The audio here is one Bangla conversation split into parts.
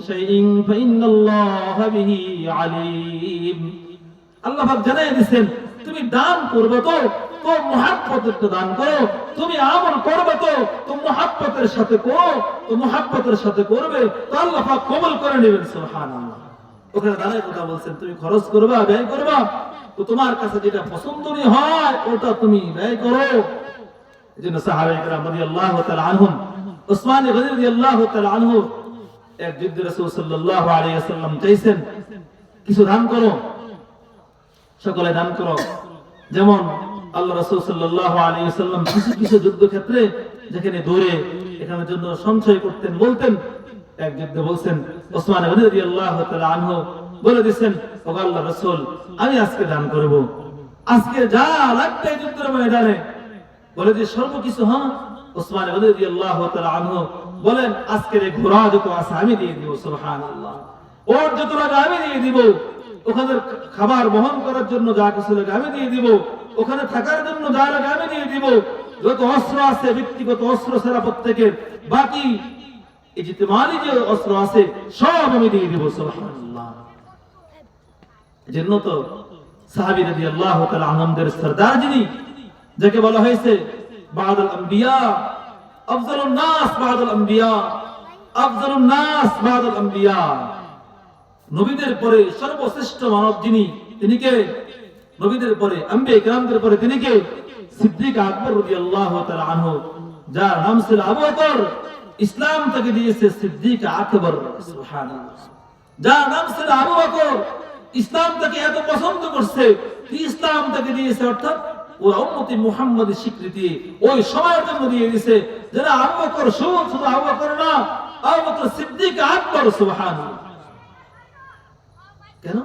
شيء فإن الله به عليم আল্লাহ পাক জানাই দিয়েছেন তুমি দান করবে তো তো মহাব্বতের তো দান করো তুমি আমল করবে তো তো মহাব্বতের সাথে করো তো মহাব্বতের সাথে করবে তো আল্লাহ পাক কবুল করে নেবেন সুবহানাল্লাহ ওখানে দাঁড়ায় কথা বলছেন তুমি খরচ করবা ব্যয় করবা তো তোমার কাছে যেটা পছন্দনীয় হয় ওটা তুমি ব্যয় করো এজন্য সাহাবায়ে কেরাম রাদিয়াল্লাহু তাআলা আনহুম উসমান গনি রাদিয়াল্লাহু তাআলা আনহু এক রাসূল সাল্লাল্লাহু আলাইহি ওয়াসাল্লাম চাইছেন, কিছু দান করো, সকলে দান করো। যেমন আল্লাহ রাসূল সাল্লাল্লাহু আলাইহি ওয়াসাল্লাম কিছু কিছু যেখানে দৌড়ে এখানের জন্য সঞ্চয় করতেন বলতেন, এক বলছেন, ওসমান রাদিয়াল্লাহু তাআলা আনহু বলে দিয়েছেন ও রাসূল, আমি আজকে দান করব। আজকে যা লাগবে যুদ্ধের ময়দানে। বলে যে সর্বকিছু হ্যাঁ? ওসমান রাদিয়াল্লাহু তাআলা আনহু বলেন, আজকের এই ঘোড়া যত আছে আমি দিয়ে দিব, সুবহানাল্লাহ। ওর যত লাগে আমি দিয়ে দিব, ওখানে খাবার বহন করার জন্য যা কিছু লাগে আমি দিয়ে দিব, ওখানে থাকার জন্য যা লাগে আমি দিয়ে দিব। যত অস্ত্র আছে, ব্যক্তিগত অস্ত্র ছাড়া প্রত্যেকের, বাকি এই যে তোমারই যে অস্ত্র আছে, সব আমি দিয়ে দিব, সুবহানাল্লাহ। এজন্য তো সাহাবী রাদিয়াল্লাহু তাআলা আনন্দের সরদার যিনি, যাকে বলা হয়েছে, বাদুল আম্বিয়া নবীদের পরে সর্বশ্রেষ্ঠ মানব তিনি কে? নবীদের পরে পরে তিনি কে? সিদ্দিক আকবর যার নাম ছিল ইসলাম তাকে দিয়েছে সিদ্দিক আকবর যার নাম ছিল আবু বকর। ইসলাম তাকে এত পছন্দ করছে ইসলাম তাকে দিয়েছে, অর্থাৎ ওরা স্বীকৃতি। ওই সময়ের জন্য দিয়ে দিয়েছে যারা আবু বকর শুধু শুধু আবু না, আবু সিদ্দিক আকবর, সুবহানাল্লাহ। কেন?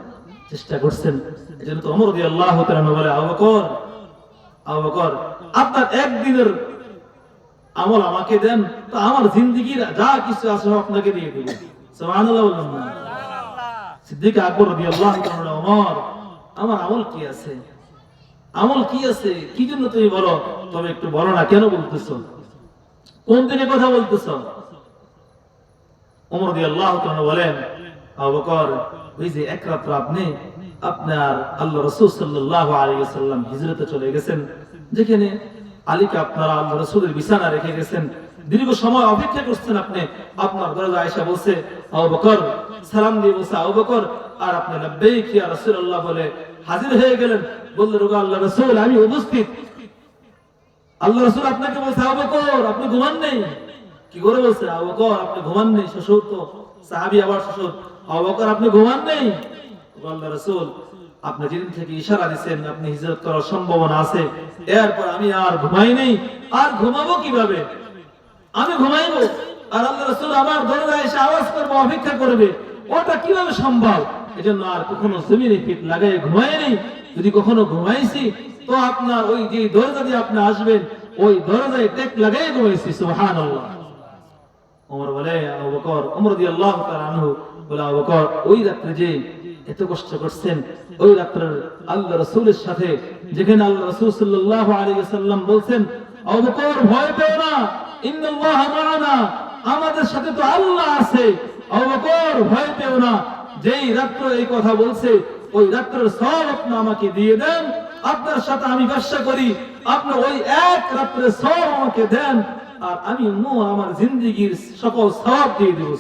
চেষ্টা করছেন। এজন্য তো ওমর রাদিয়াল্লাহু তাআলা বলে, আবু বকর আবু বকর, আপনার একদিনের আমল আমাকে দেন, তো আমার জিন্দেগির যা কিছু আছে আপনাকে দিয়ে দেব। সুবহানাল্লাহ বললাম না। সিদ্দিক আকবর রাদিয়াল্লাহু তাআলা ওমর আমার আমল কি আছে? আমল কি আছে? কি জন্য তুমি বলো? তবে একটু বলো না, কেন বলতেছো? কোন দিনে কথা বলতেছো? ওমর রাদিয়াল্লাহু তাআলা বলেন এক রাত্র আপনি, আপনার আল্লাহ রাসূল সাল্লাল্লাহু আলাইহি ওয়াসাল্লাম হিজরতে চলে গেছেন। যেখানে আলীকে আপনারা আল্লাহ রাসূলের বিছানা রেখে গেছেন। দীর্ঘ সময় অপেক্ষা করছেন আপনি। আপনার দরজা আয়েশা বলছে, আবু সালাম দিয়ে বলছে, আবু আর আপনি লাব্বাইক ইয়া রাসূলুল্লাহ বলে হাজির হয়ে গেলেন। বললেন, ওগো আল্লাহ রাসূল, আমি উপস্থিত। আল্লাহ রাসূল আপনাকে বলছে, আবু বকর, আপনি ঘুমান নেই? কি করে বলছে? আবু বকর, আপনি ঘুমান নেই, শ্বশুর তো, সাহাবী আবার শ্বশুর। আবু বকর, আপনি ঘুমান নেই? আল্লাহ রাসূল, আপনি যেদিন থেকে ইশারা দিচ্ছেন আপনি হিজরত করার সম্ভাবনা আছে। এরপর আমি আর ঘুমাই নেই। আর ঘুমাবো কীভাবে? আমি ঘুমাইবো। আর আল্লাহ রাসূল আমার দরজায় এসে আওয়াজ করব, অপেক্ষা করবে। ওটা কীভাবে সম্ভব? এজন্য আর কখনো জমিনে পিঠ লাগাই ঘুমাই নেই। যদি কখনো ঘুমাইছি তো আপনার ওই যে দরজা দিয়ে আপনি আসবেন, ওই দরজায় টেক লাগাই সুবহানাল্লাহ। ওমর বলে রাদিয়াল্লাহু তাআলা আনহু বলে ওই রাত্রে যে এত কষ্ট করছেন, ওই আল্লাহ রাসূলের সাথে, যেখানে আল্লাহ রাসূল ওয়াসাল্লাম বলছেন ভয় পেও না আমাদের সাথে তো আল্লাহ আছে। আবু বকর, ভয় পেও না, যেই রাত্র এই কথা বলছে, ওই রাত্রের সব আপনি আমাকে দিয়ে দেন আপনার সাথে আমি ব্যবসা করি, আপনি ওই এক রাত্রে সব আমাকে দেন, আর আমি আমার জিন্দগির সকল সব দিয়ে দেব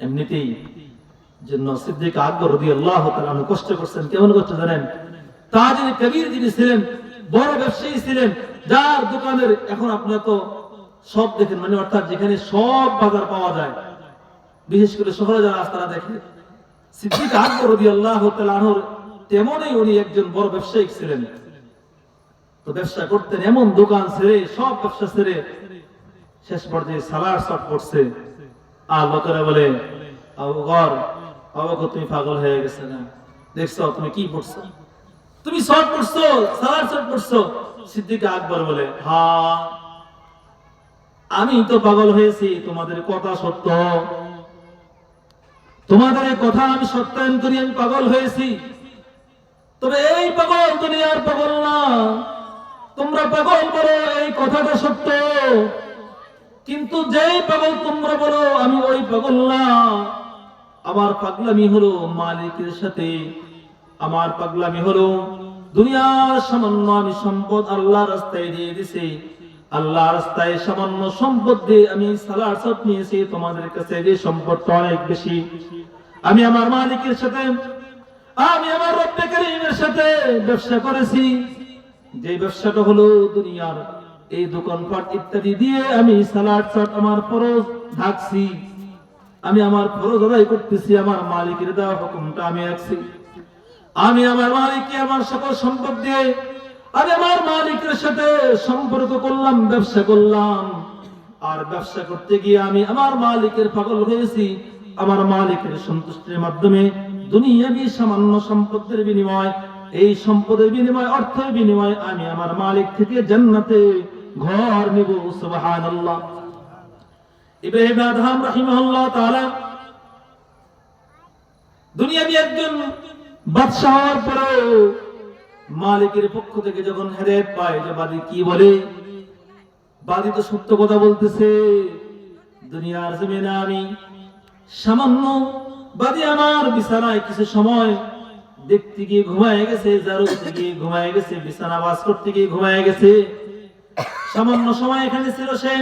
এমনিতেই মানে যেখানে সব বাজার পাওয়া যায়। বিশেষ করে শহরে যারা আছে তারা দেখে। সিদ্দিক আকবর তাআলা আনহুর তেমনই উনি একজন বড় ব্যবসায়ী ছিলেন। তো ব্যবসা করতেন, এমন দোকান ছেড়ে, সব ব্যবসা ছেড়ে শেষ পর্যায়ে সালার শট করছে। আর লোকেরা বলে বকর বাবাকে তুমি পাগল হয়ে গেছে না? দেখছ, তুমি কি পড়ছো? তুমি শর্ট পড়ছো সালার শর্ট পড়ছো? সিদ্দিক আকবর বলে, হা, আমি তো পাগল হয়েছি, তোমাদের কথা সত্য। তোমাদের কথা আমি সত্যায়ন করি, আমি পাগল হয়েছি। তবে এই পাগল দুনিয়ার পাগল না। তোমরা পাগল বলো এই কথাটা সত্য। কিন্তু যেই পাগল তোমরা বলো, আমি ওই পাগল না। আমার পাগলামি হলো মালিকের সাথে। আমার পাগলামি হলো দুনিয়ার সামান্য আমি সম্পদ আল্লাহ রাস্তায় দিয়ে দিছি। আল্লাহ রাস্তায় সামান্য সম্পদ দিয়ে আমি সালার সব নিয়েছি, তোমাদের কাছে যে সম্পদটা অনেক বেশি। আমি আমার মালিকের সাথে আমি আমার রব্বে সাথে ব্যবসা করেছি। যে ব্যবসাটা হলো দুনিয়ার এই দোকানপাট ইত্যাদি দিয়ে আমি সালাড চাট আমার ফরজ ঢাকছি। আমি আমার ফরজ আদায় করতেছি, আমার মালিকের দেওয়া হুকুমটা আমি রাখছি। আমি আমার মালিককে আমার সকল সম্পদ দিয়ে আমি আমার মালিকের সাথে সম্পর্ক করলাম, ব্যবসা করলাম। আর ব্যবসা করতে গিয়ে আমি আমার মালিকের পাগল হয়েছি, আমার মালিকের সন্তুষ্টির মাধ্যমে দুনিয়াবি সামান্য সম্পদের বিনিময়, এই সম্পদের বিনিময় অর্থের বিনিময় আমি আমার মালিক থেকে জান্নাতে ঘর নিব, সুবহানাল্লাহ। ইব্রাহিম আদহাম রাহিমাহুল্লাহ তাআলা দুনিয়াবি একজন বাদশাহ হওয়ার পরেও মালিকের পক্ষ থেকে যখন হেদায়েত পায় যে বাদী কি বলে, বাদী তো সত্য কথা বলতেছে, দুনিয়ার জমিনে আমি সামান্য বাদী আমার বিছানায় কিছু সময় দেখতে গিয়ে ঘুমায় গেছে জারুতে গিয়ে ঘুমায় গেছে, বিছানা বাস করতে গিয়ে ঘুমায় গেছে। সামান্য সময় এখানে ছিল সে।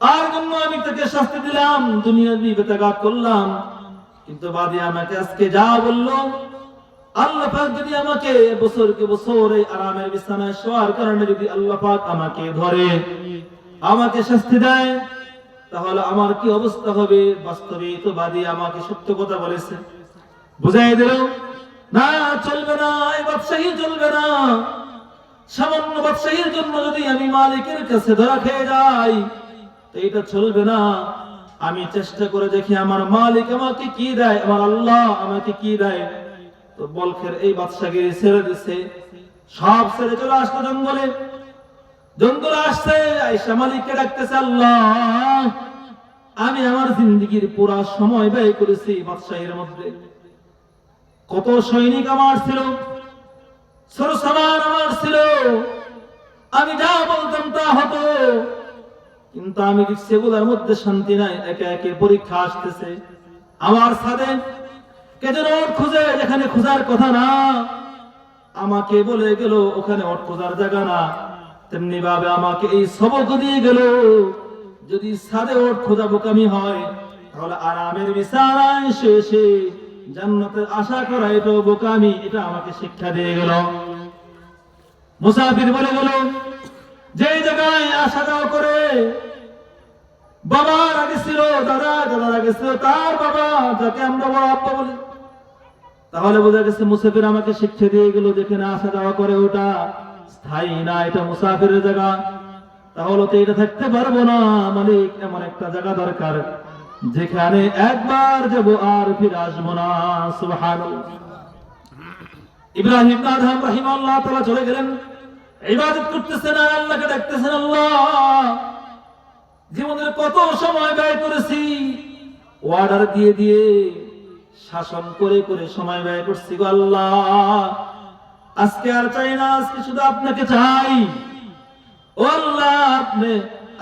আর জন্য আমি তাকে শাস্তি দিলাম, দুনিয়ার বেতাঘাত করলাম। কিন্তু বাদী আমাকে আজকে যা বলল, আল্লাহ পাক যদি আমাকে বছরকে বছর এই আরামের বিছানায় শোয়ার কারণে যদি আল্লাহ পাক আমাকে ধরে, আমাকে শাস্তি দেয় তাহলে আমার কি অবস্থা হবে? বাস্তবে তো বাদী আমাকে সত্য কথা বলেছে। বুঝাই দিল, না, চলবে না এই ব্যবসায়ী চলবে না। সামান্য ব্যবসায়ীর জন্য যদি আমি মালিকের কাছে ধরা খেয়ে যাই, তো এটা চলবে না। আমি চেষ্টা করে দেখি আমার মালিক আমাকে কি দেয়, আমার আল্লাহ আমাকে কি দেয়। তো বলখের এই বাদশাগিরি ছেড়ে দিছে। সব ছেড়ে চলে আসলো জঙ্গলে। জঙ্গলে আসছে আইসা মালিককে ডাকতেছে, আল্লাহ, আমি আমার জিন্দগির পুরা সময় ব্যয় করেছি বাদশাহীর মধ্যে। কত সৈনিক আমার ছিল আমার ছিল, আমি যা বলতাম তা হতো, কিন্তু আমি এগুলোর মধ্যে শান্তি নাই, একে একে পরীক্ষা আসতেছে। আমার সাথে কে যেন ওট খুঁজে, যেখানে খোঁজার কথা না, আমাকে বলে গেল, ওখানে ওট খোঁজার জায়গা না। তেমনি ভাবে আমাকে এই সবক দিয়ে গেল। যদি সাদে ওট খোঁজা বোকামি হয়, তাহলে আরামের বিছানায় শেষে জান্নাতের আশা করা এটা বোকামি, এটা আমাকে শিক্ষা দিয়ে গেল। মুসাফির বলে গেল, যে জায়গায় আসা যাওয়া করে, বাবার আগে ছিল, দাদা, দাদার আগে ছিল, তার বাবা যাকে আমরা বড় আব্বা বলি। তাহলে বোঝা গেছে মুসাফির আমাকে শিক্ষা দিয়ে গেল যেখানে আসা যাওয়া করে ওটা। স্থায়ী না এটা মুসাফিরের জায়গা। তাহলে তো এটা থাকতে পারব না, মালিক, এমন একটা জায়গা দরকার। যেখানে একবার যাব আর ফিরে আসব না, সুবহানাল্লাহ। ইব্রাহিম আদম রাহিমাল্লাহ তাআলা চলে গেলেন। ইবাদত করতেছেন আর আল্লাহকে ডাকতেছেন আল্লাহ। জীবনের কত সময় ব্যয় করেছি অর্ডার দিয়ে দিয়ে, শাসন করে করে সময় ব্যয় করছি গো আল্লাহ। আজকে আর চাই না, আজকে শুধু আপনাকে চাই। আল্লাহ, আপনি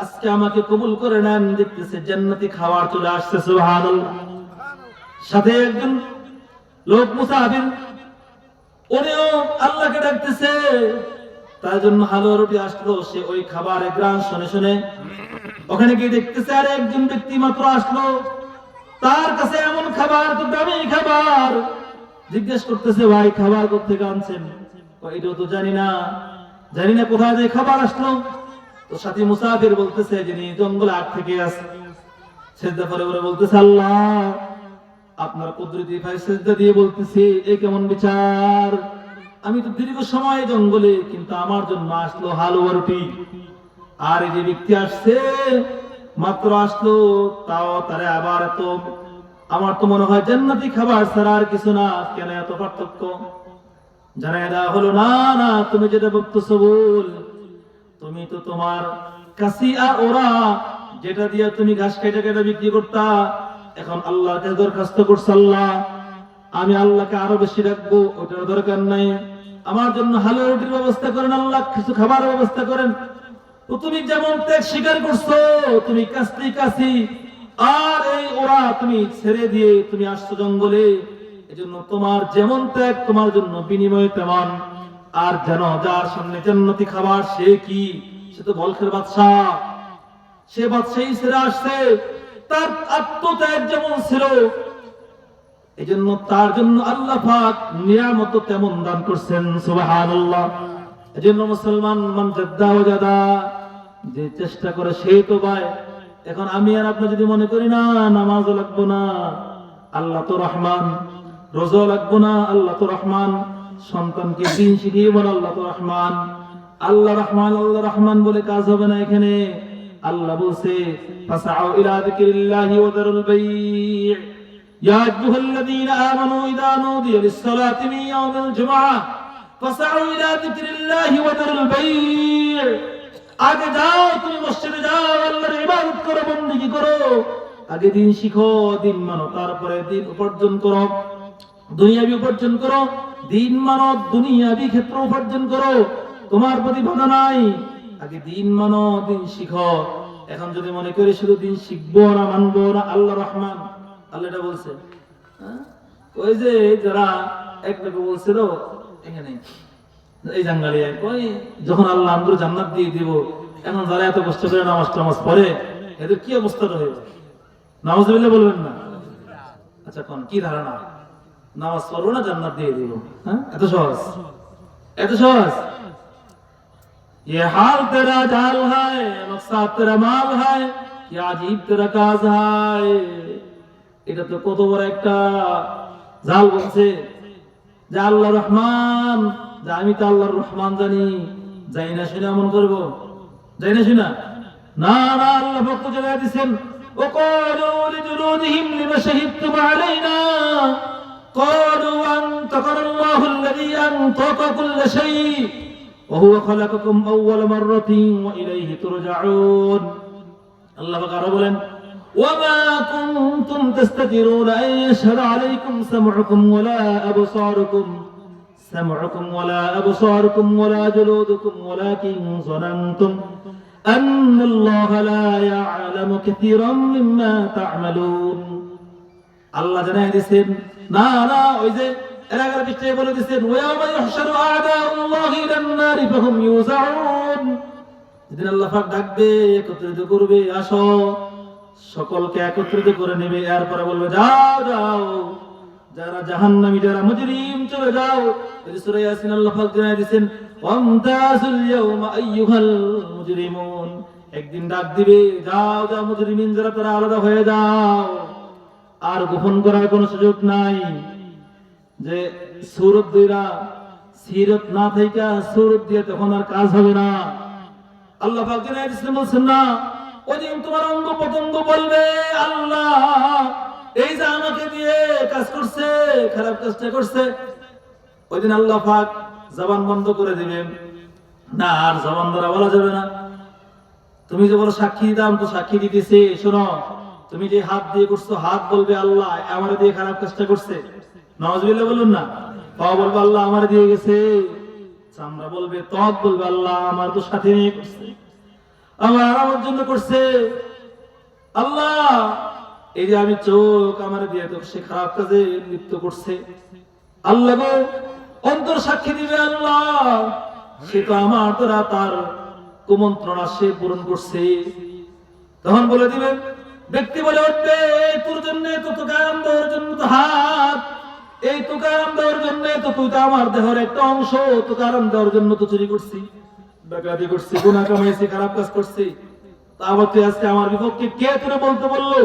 আজকে আমাকে কবুল করে নেন, দেখতেছে জান্নাতি খাবার চলে আসছে, সুবহানাল্লাহ। সাথে একজন লোক মুসাফির উনিও আল্লাহকে ডাকতেছে। তার জন্য হালুয়া রুটি আসলো, সে ওই খাবারের গ্রান শুনে শুনে ওখানে গিয়ে দেখতেছে, আর একজন ব্যক্তি মাত্র আসলো। তার কাছে এমন খাবার তো দামি খাবার। জিজ্ঞেস করতেছে, ভাই, খাবার কোথেকে আনছেন? এটাও তো জানি না। জানি না কোথায় যে খাবার আসলো। তো সাথী মুসাফির বলতেছে যিনি জঙ্গল আগ থেকে আসে বলতেছে, আল্লাহ, আপনার কুদরতি ভাই দিয়ে এ কেমন বিচার? আমি তো দীর্ঘ সময় জঙ্গলে, কিন্তু আমার জন্য আসলো হালুয়া রুটি। আর এই যে ব্যক্তি আসছে, মাত্র আসলো, তাও তারে আবার এত, আমার তো মনে হয় জান্নাতি খাবার ছাড়া আর কিছু না। কেন এত পার্থক্য? জানাই হলো, না না, তুমি যেটা বলতেছো বল তুমি তো তোমার আর ওরা, যেটা দিয়ে তুমি ঘাস কেটে কেটে বিক্রি করতা, এখন আল্লাহর কাছে দরখাস্ত করছে আল্লাহ। আমি আল্লাহকে আরও বেশি রাখব, ওটার দরকার নাই। আমার জন্য হালো রুটির ব্যবস্থা করেন আল্লাহ, কিছু খাবার ব্যবস্থা করেন। তো তুমি যেমন ত্যাগ স্বীকার করছ, তুমি কাস্তি কাশি। আর এই ওরা তুমি ছেড়ে দিয়ে তুমি আসছো জঙ্গলে এজন্য তোমার যেমন ত্যাগ, তোমার জন্য বিনিময় তেমন। আর যেন যার সামনে জান্নাতি খাবার, সে কি? সে তো বলখের বাদশাহ। সে বাদশাহী ছেড়ে আসছে। তার আত্মত্যাগ যেমন ছিল এই জন্য তার জন্য আল্লাহ পাক নিয়ামত তেমন দান করছেন, সুবহানাল্লাহ। এই জন্য মুসলমান মান জাদ্দা ও জাদা, যে চেষ্টা করে সেই তো পায়। এখন আমি আর আপনি যদি মনে করি, না নামাজ লাগবো না, আল্লাহ তো রহমান। রোজা লাগবো না আল্লাহ তো রহমান সন্তানকে দিন শিখিয়ে বল আল্লাহ তো রহমান আল্লাহ রহমান আল্লাহ রহমান বলে কাজ হবে না এখানে আল্লাহ বলছে ফাসাউ ইলা যিকরিল্লাহি ওয়া দারুল বাই' يا أيها الذين آمنوا إذا نودي للصلاة من يوم الجمعة فاسعوا إلى ذكر الله وذروا البيع আগে যাও তুমি মসজিদে যাও আল্লাহর ইবাদত করো বন্দেগী করো আগে দিন শিখো দিন মানো তারপরে দিন উপার্জন করো দুনিয়াবি উপার্জন করো, দিন মানো, দুনিয়াবি ক্ষেত্র উপার্জন করো। তোমার প্রতি বাধা নাই। আগে দিন মানো, দিন শিখো। এখন যদি মনে করি শুধু দিন শিখব না, মানবো না আল্লাহ রহমান। আল্লাহ এটা বলছে। হ্যাঁ? ওই যে যারা, এক লোক বলছিল এখানে, এই জাঙ্গালিয়ায় ওই যখন আল্লাহ আমরা জান্নাত দিয়ে দিব, এখন যারা এত কষ্ট করে নামাজ টামাজ পড়ে, এদের কি অবস্থাটা হয়ে নামাজ দিলে বলবেন না? আচ্ছা কোন? কি ধারণা? নামাজ পড়বো না জান্নাত দিয়ে দিব হ্যাঁ এত সহজ এত সহজ ये हाल तेरा जाल है मकसद तेरा माल है क्या अजीब तेरा काज है এটা তো কত বড় একটা জাল বলছে যে আল্লাহ রহমান যে আমি তো আল্লাহর রহমান জানি যাই না শুনে এমন করবো যাই না শুনা না না আল্লাহ ভক্ত জানাই দিচ্ছেন وقالوا لجلودهم لما شهدتم علينا قالوا أنطقنا الله الذي أنطق كل شيء وهو خلقكم أول مرة وإليه ترجعون الله بقى بولن وما كنتم تستدرون أن يشهد عليكم سمعكم ولا أبصاركم سمعكم ولا أبصاركم ولا جلودكم ولكن ظننتم أن الله لا يعلم كثيرا مما تعملون الله جنائي না না, ওই যে এর আগের পৃষ্ঠায় বলে দিছেন ওয়ামা ইহশারু আদাউল্লাহি ইলান নারি ফাহুম ইউজাউন যেদিন আল্লাহ পাক ডাকবে, একত্রিত করবে, আসো, সকলকে একত্রিত করে নেবে, এরপরে বলবে, যাও যাও, যারা জাহান্নামী, যারা মুজরিম, চলে যাও। এই সূরা ইয়াসিন আল্লাহ পাক জানাই দিছেন ওয়ামতাজুল ইয়াউমা আইয়ুহাল মুজরিমুন। একদিন ডাক দিবে, যাও যাও, মুজরিমিন, যারা তারা আলাদা হয়ে যাও। আর গোপন করার কোনো সুযোগ নাই যে সুরত দিরা সিরত না থাইকা সুরত দিয়ে তখন আর কাজ হবে না। আল্লাহ দিয়েছেন বলছেন, না, ওই তোমার অঙ্গ প্রত্যঙ্গ বলবে, আল্লাহ, এই যে আমাকে দিয়ে কাজ করছে, খারাপ কাজটা করছে, ওই দিন আল্লাহ পাক জবান বন্ধ করে দিবেন। না, আর জবান ধরা বলা যাবে না। তুমি যে বলো সাক্ষী দিতাম, তো সাক্ষী দিতেছে, শোনো তুমি যে হাত দিয়ে করছ, হাত বলবে আল্লাহ আমার দিয়ে খারাপ কাজটা করছে। নওয়াজবিল্লাহ বলুন না? পা বলবে আল্লাহ, আমার দিয়ে গেছে। চামড়া বলবে ত্বক বলবে আল্লাহ, আমার তো সাথে নিয়ে করছে। আমার আমার জন্য করছে। আল্লাহ, এই যে আমি চোখ আমার দিয়ে তো সে খারাপ কাজে লিপ্ত করছে। আল্লাহ গো, অন্তর সাক্ষী দিবে আল্লাহ। সে তো আমার দ্বারা তার কুমন্ত্রণা সে পূরণ করছে। তখন বলে দিবে ব্যক্তি বলে উঠবে "এই তোর জন্য তো তোকে আরাম দেওয়ার জন্য তো হাত এই তোকে আরাম দেওয়ার জন্য তো তুই তো আমার দেহের একটা অংশ তোকে আরাম দেওয়ার জন্য তো চুরি করছি ডাকাতি করছি গুনাহ কামাইছি খারাপ কাজ করছি তা আবার তুই আজকে আমার বিপক্ষে কে তোরে বলতে বললো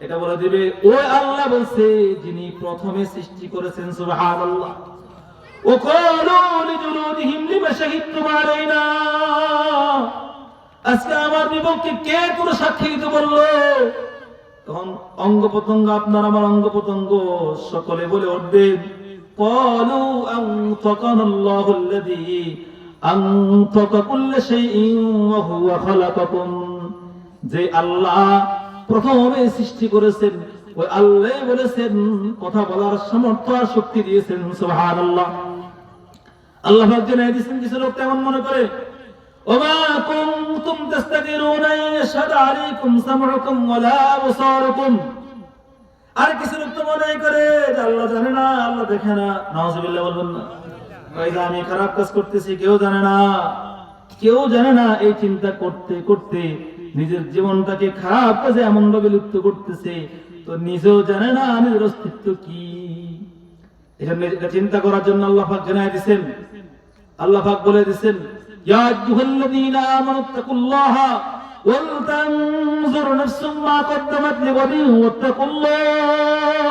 এটা বলে দিবে ওই আল্লাহ বলছে যিনি প্রথমে সৃষ্টি করেছেন সুবহানাল্লাহ وقالوا لجلودهم لما شهدتم علينا আজকে আমার বিপক্ষে কে তোর সাক্ষী দিতে বললো তখন অঙ্গ প্রত্যঙ্গ আপনার আমার অঙ্গ প্রত্যঙ্গ সকলে বলে উঠবেন قالوا أنطقنا الله الذي أنطق كل شيء وهو خلقكم যে আল্লাহ প্রথমে সৃষ্টি করেছেন ওই আল্লাহ বলেছেন কথা বলার সামর্থ্য আর শক্তি দিয়েছেন সুবহানাল্লাহ আল্লাহ পাক জানাই দিয়েছেন কিছু লোক তেমন মনে করে وما كنتم تستدرون أن يشهد عليكم سمعكم ولا أبصاركم আর কিছু লোক তো মনে করে যে আল্লাহ জানে না আল্লাহ দেখে না নাউজুবিল্লাহ বলবেন না ওই যে আমি খারাপ কাজ করতেছি কেউ জানে না কেউ জানে না এই চিন্তা করতে করতে নিজের জীবনটাকে খারাপ কাজে এমন ভাবে লিপ্ত করতেছে তো নিজেও জানে না নিজের অস্তিত্ব কি এজন্য এটা চিন্তা করার জন্য আল্লাহ পাক জানাই দিয়েছেন আল্লাহ পাক বলে দিয়েছেন ইয়া আইয়ুহাল্লাযীনা আমানু তাকুল্লাহা ওয়াল তানজুর নাফসুম মা কদ্দামাত লিগাদিন ওয়াত্তাকুল্লাহ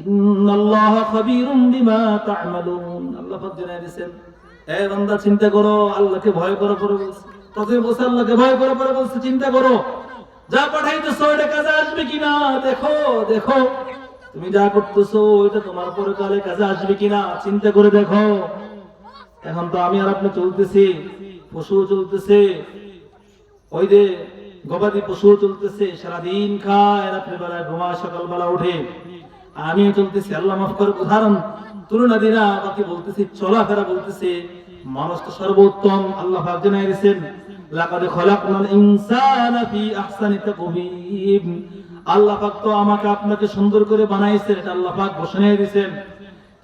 ইন্নাল্লাহা খাবীরুম বিমা তা'মালুন আল্লাহ পাক জানাই দিয়েছেন, এ বান্দা, চিন্তা করো, আল্লাহকে ভয় করো পরে বলছে। প্রথমে বলছে, আল্লাহকে ভয় করো পরে বলছে, চিন্তা করো। যা পাঠাইতেছো, এটা কাজে আসবে কিনা? দেখো দেখো। তুমি যা করতেছো, এটা তোমার পরকালে কাজে আসবে কিনা? চিন্তা করে দেখো। এখন তো আমি আর আপনি চলতেছি, পশুও চলতেছে। ওই যে গবাদি পশুও চলতেছে, সারাদিন খায়, রাত্রিবেলায় ঘুমায়, সকালবেলা উঠে। আমিও চলতেছি, আল্লাহ মাফ করে উদাহরণ তুলনা দিনা বাকি বলতেছি, চলাফেরা বলতেছে, মানুষ তো সর্বোত্তম, আল্লাহ পাক জানাই দিয়েছেন, লাকাদ খলাকনাল ইনসানা ফি আহসানি তাকওয়িম। আল্লাহ পাক তো আমাকে আপনাকে সুন্দর করে বানাইছেন, এটা আল্লাহ পাক ঘোষণা দিয়েছেন।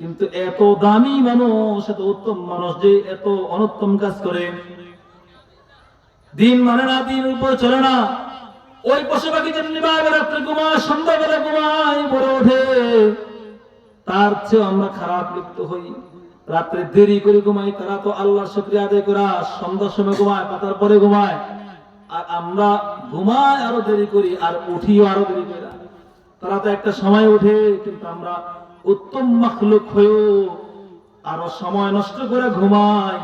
কিন্তু এত দামি মানুষ, এত উত্তম মানুষ যে এত অনুত্তম কাজ করে। দিন মানে না, দিন উপর চলে না। ওই পশু পাখি যেমনি রাত্রে ঘুমায়, সন্ধ্যাবেলা ঘুমায়, ভরে ওঠে। তার চেয়ে আমরা খারাপ লিপ্ত হই। রাত্রে দেরি করে ঘুমাই, তারা তো আল্লাহর শুকরিয়া আদায় করা, সন্ধ্যার সময় ঘুমায়, পাতার পরে ঘুমায়। আর আমরা ঘুমাই আরও দেরি করি, আর উঠিও আরও দেরি করি। তারা তো একটা সময় উঠে কিন্তু আমরা উত্তম মখলুক হয়েও আরও সময় নষ্ট করে ঘুমাই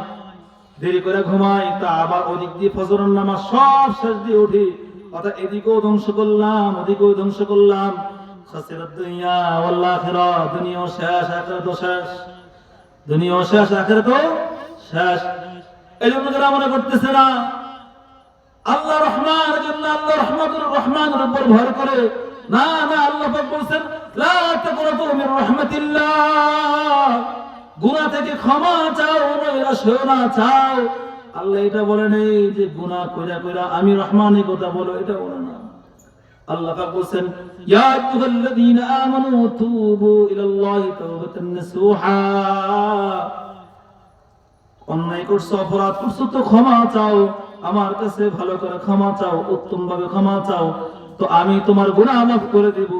দেরি করে ঘুমাই তা আবার ওদিক দিয়ে ফজরের নামাজ সব শেষ দিয়ে উঠি। অর্থাৎ এদিকেও ধ্বংস করলাম, ওদিকেও ধ্বংস করলাম। দুনিয়াও শেষ, আখিরাতও শেষ। দুনিয়াও শেষ শেষ। এই জন্য যারা মনে করতেছে না, আল্লাহ রহমান আল্লাহ রহমাতুর রহমানের উপর ভর করে না না, আল্লাহ পাক থেকে ক্ষমা চাও না চাও। আল্লাহ যে কইরা কইরা আমি রহমানের কথা বলো, এটা বলে না। আল্লাহ পাক ইয়া অন্যায় করছ, অপরাধ করছ, তো ক্ষমা চাও। আমার কাছে ভালো করে ক্ষমা চাও উত্তম ভাবে ক্ষমা চাও। তো আমি তোমার গুনাহ মাফ করে দেব।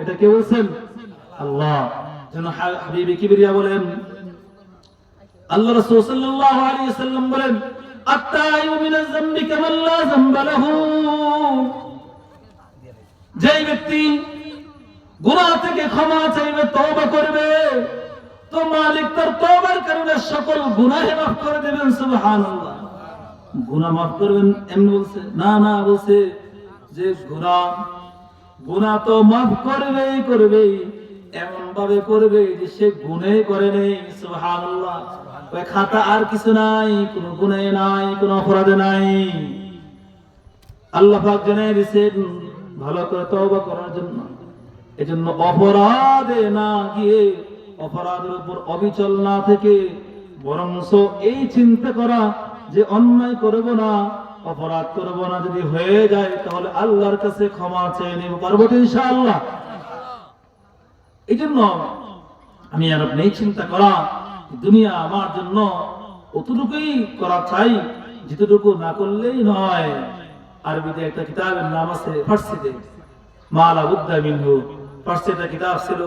এটা কে বলছেন? আল্লাহ। যেন হাবিবি কিবরিয়া বলেন। আল্লাহ রাসূল সাল্লাল্লাহু আলাইহি সাল্লাম বলেন আত্তাইবু মিনাজ যামবি কামান লা যামবা লাহু। যেই ব্যক্তি গুনাহ থেকে ক্ষমা চাইবে, তওবা করবে, তো মালিক তার তওবার কারণে সকল গুনাহ মাফ করে দেবেন, সুবহানাল্লাহ। গুনাহ মাফ করবেন, এমনি বলছে, না না, বলছে যে গুনাহ গুনাহ তো মাফ করবেই করবে এমন ভাবে করবে যে সে গুনে করে নেই খাতা আর কিছু নাই, কোনো গুনাহ নাই, কোনো অপরাধে নাই। আল্লাহ জানাই ভালো করে তওবা করার জন্য। এজন্য অপরাধে না গিয়ে, অপরাধের উপর অবিচল না থেকে বরং এই চিন্তা করা যে অন্যায় করব না অপরাধ করব না, যদি হয়ে যায়, তাহলে আল্লাহর কাছে ক্ষমা চেয়ে নেব। পারব ইনশাআল্লাহ। এই জন্য আমি আর আপনি চিন্তা করা, দুনিয়া আমার জন্য অতটুকুই করা চাই, যেটুকু না করলেই নয়। আরবিতে একটা কিতাবের নাম আছে, ফার্সিতে, মালা উদ্দা মিনহু। ফার্সি একটা কিতাব ছিল,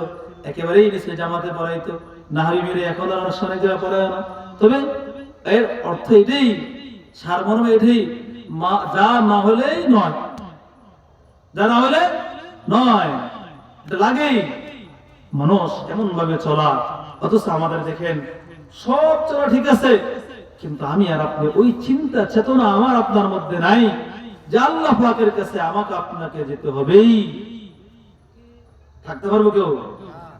একেবারেই নিচে জামাতে পড়াইতো নাহারি মেরে এখন আর অনুষ্ঠানে যাওয়া পড়ায় না। তবে এর অর্থ এটাই, সারমর্ম এটাই যা না হলেই নয়। যা না হলে নয়। লাগেই। মানুষ এমন ভাবে চলা। অথচ আমাদের দেখেন, সব চলা ঠিক আছে। কিন্তু আমি আর আপনি ওই চিন্তা, চেতনা আমার আপনার মধ্যে নাই যে আল্লাহ কাছে আমাকে আপনাকে যেতে হবেই। থাকতে পারব কেউ?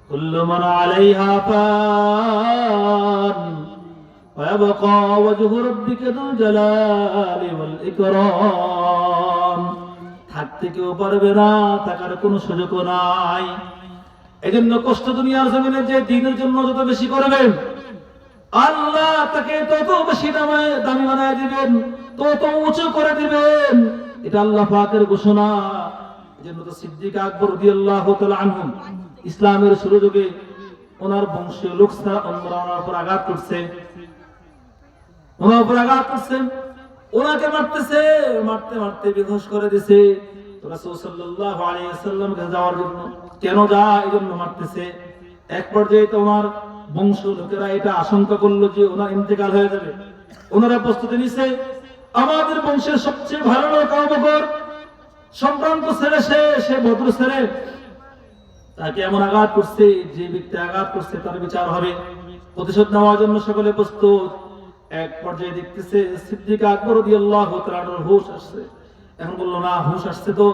কুল্লু আলাইহা ويبقى وجه ربك ذو الجلال والإكرام থাকতে কেউ পারবে না থাকার কোনো সুযোগও নাই এজন্য কষ্ট দুনিয়ার জমিনে যে দিনের জন্য যত বেশি করবেন আল্লাহ তাকে তত বেশি দামে দামি বানায় দিবেন তত উঁচু করে দিবেন এটা আল্লাহ পাকের ঘোষণা এজন্য তো সিদ্দিক আকবর রাদিয়াল্লাহু তাআলা আনহু ইসলামের শুরু যুগে ওনার বংশীয় লোক ছাড়া অন্যরা ওনার উপর আঘাত করছে ওনার আঘাত ওনাকে মারতেছে আমাদের বংশের সবচেয়ে ভালো লোক আবু বকর সম্ভ্রান্ত ছেলে সে সে বদর ছেলে। তাকে এমন আঘাত করছে, যে ব্যক্তি আঘাত করছে তার বিচার হবে। প্রতিশোধ নেওয়ার জন্য সকলে প্রস্তুত। এক পর্যায়ে দেখতেছে সিদ্দিক আকবর রাদিয়াল্লাহু তাআলার হুশ আসছে। এখন বলল, না, হুশ আসছে তো।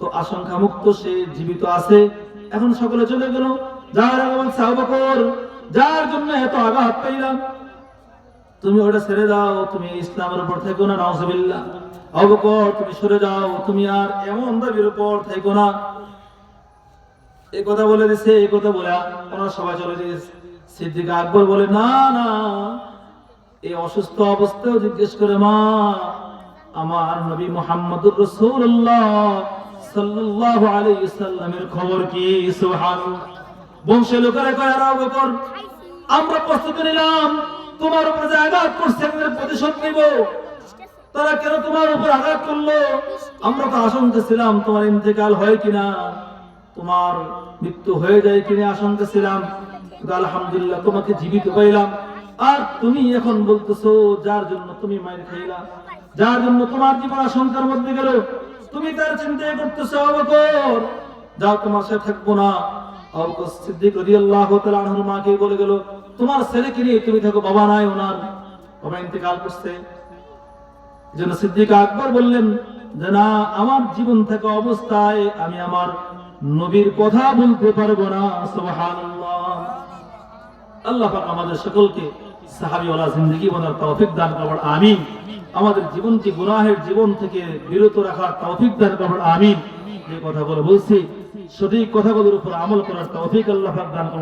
তো আশঙ্কা মুক্ত সে জীবিত আছে। এখন সকলে চলে গেল। যার আগে বলছে যার জন্য এত আঘাত পাইলাম তুমি ওটা ছেড়ে দাও, তুমি ইসলামের উপর থেকো না, নাউজুবিল্লাহ। আবু বকর, তুমি সরে যাও, তুমি আর এমন দাবির উপর থেকো না। এই কথা বলে দিছে এই কথা বলে ওনারা সবাই চলে গেছে সিদ্দিক আকবর বলে, না না এই অসুস্থ অবস্থায় জিজ্ঞেস করে, মা, আমার নবী মোহাম্মদুর রাসূলুল্লাহ সাল্লাল্লাহু আলাইহি সাল্লামের খবর কি? সুবহানাল্লাহ। বংশের লোকেরা কয় আর বকর আমরা প্রস্তুতি নিলাম। তোমার উপর যে আঘাত করছে প্রতিশোধ নিব। তারা কেন তোমার উপর আঘাত করল? আমরা তো আশঙ্কা ছিলাম তোমার ইন্তেকাল হয় কিনা? তোমার মৃত্যু হয়ে যায় কিনা আশঙ্কা ছিলাম আলহামদুলিল্লাহ তোমাকে জীবিত পাইলাম। আর তুমি এখন বলতেছো, যার জন্য তুমি মায়ের খাইলা, যার জন্য তোমার জীবন আশঙ্কার মধ্যে গেল, তুমি তার চিন্তায় করতেছো অবকর যাও, তোমার সাথে থাকব না। বলে তোমার তুমি বাবা নাই ওনার। আকবর বললেন, যে না, আমার জীবন থাকা অবস্থায় আমি আমার নবীর কথা বলতে পারব না আল্লাহ আমাদের সকলকে সাহাবিওয়ালা জিন্দগি বলার তৌফিক দান করবার, আমিন। আমাদের জীবনকে গুনাহের জীবন থেকে বিরত রাখার তৌফিক দান করবার, আমিন। যে কথাগুলো বলছি। সঠিক কথাগুলোর উপর আমল করার তৌফিক আল্লাহ দান